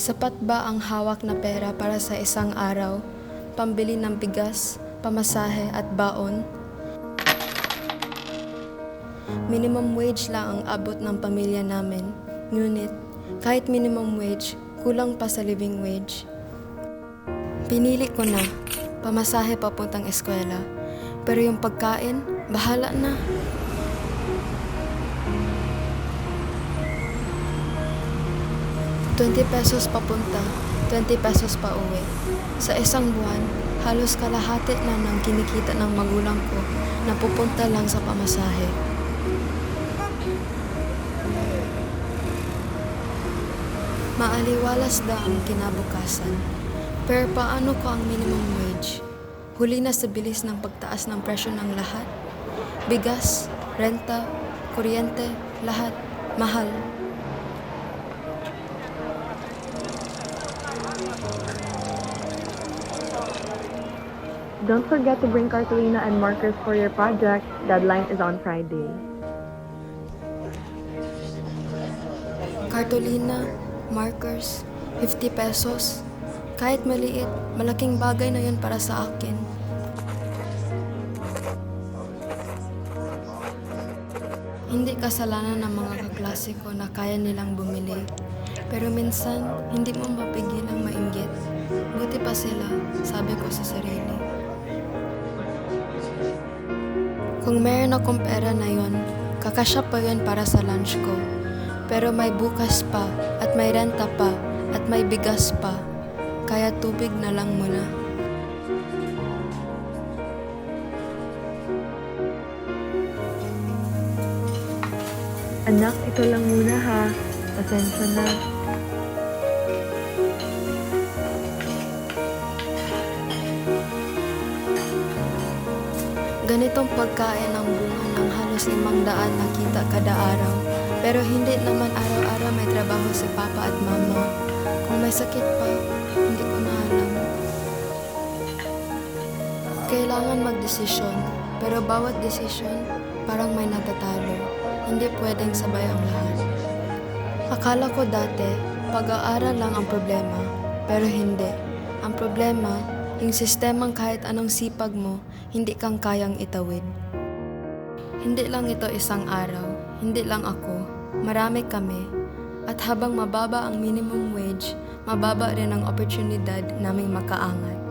Sapat ba ang hawak na pera para sa isang araw? Pambili ng bigas, pamasahe at baon? Minimum wage lang ang abot ng pamilya namin. Ngunit, kahit minimum wage, kulang pa sa living wage. Pinili ko na, pamasahe papuntang eskwela. Pero yung pagkain, bahala na. Twenty pesos papunta, 20 pesos pa uwi. Sa isang buwan, halos kalahati na ng kinikita ng magulang ko na pupunta lang sa pamasahe. Maaliwalas da ang kinabukasan. Pero paano ko ang minimum wage? Huli na sa bilis ng pagtaas ng presyo ng lahat. Bigas, renta, kuryente, lahat, mahal. Don't forget to bring cartolina and markers for your project. Deadline is on Friday. Cartolina, markers, 50 pesos. Kahit maliit, malaking bagay na yun para sa akin. Hindi kasalanan ng mga kaklase ko na kaya nilang bumili. Pero minsan, hindi mo mapigilang mainggit. Buti pa sila, sabi ko sa sarili. Kung meron akong pera na yon, kakasya pa yun para sa lunch ko. Pero may bukas pa, at may renta pa, at may bigas pa. Kaya tubig na lang muna. Anak, ito lang muna ha. Pasensya na. Ganitong pagkain ang bunga ng halos limang daan na kita kada araw. Pero hindi naman araw-araw may trabaho si Papa at Mama. Kung may sakit pa, hindi ko na alam. Kailangan magdesisyon, pero bawat desisyon parang may natatalo. Hindi pwedeng sabay ang lahat. Akala ko dati, pag-aaral lang ang problema, pero hindi. Ang problema, yung sistemang kahit anong sipag mo, hindi kang kayang itawid. Hindi lang ito isang araw, hindi lang ako, marami kami. At habang mababa ang minimum wage, mababa rin ang oportunidad naming makaangat.